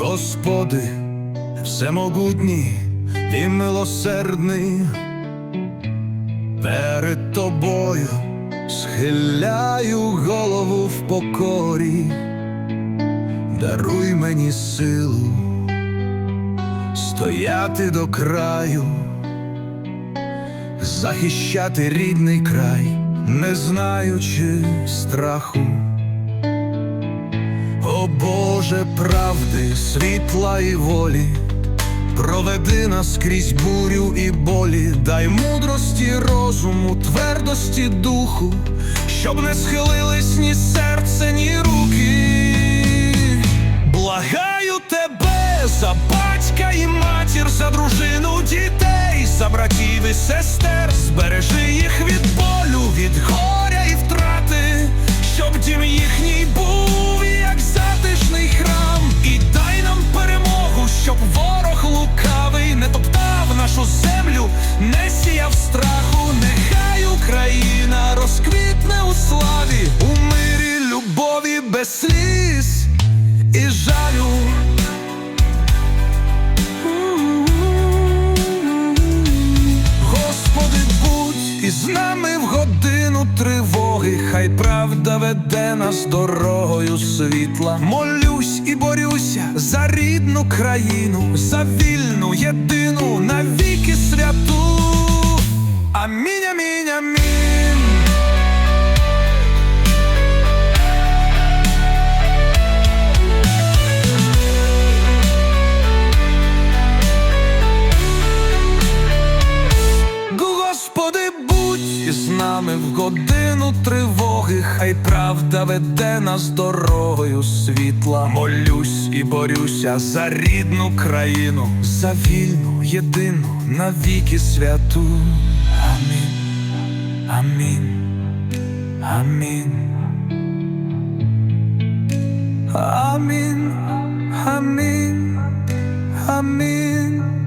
Господи, всемогутній і милосердний, перед тобою схиляю голову в покорі, даруй мені силу стояти до краю, захищати рідний край, не знаючи страху. Боже правди, світла і волі, проведи нас крізь бурю і болі, дай мудрості, розуму, твердості духу, щоб не схилились ні серце, ні руки. Благаю тебе за батька і матір, за дружину дітей, за братів і сестер, збережи землю, не сіяв страху, нехай Україна розквітне у славі, у мирі, любові без сліз і жалю. Господи, будь із нами в годину тривоги, хай правда веде нас дорогою світла. Молюсь і борюся за рідну країну, за вільну, єдину, навіки святу. Амінь, амінь, амінь. Будь із нами в годину тривоги, хай правда веде нас дорогою світла. Молюсь і борюся за рідну країну, за вільну, єдину, навіки святу. Амінь, амінь, амінь. Амінь, амінь, амінь.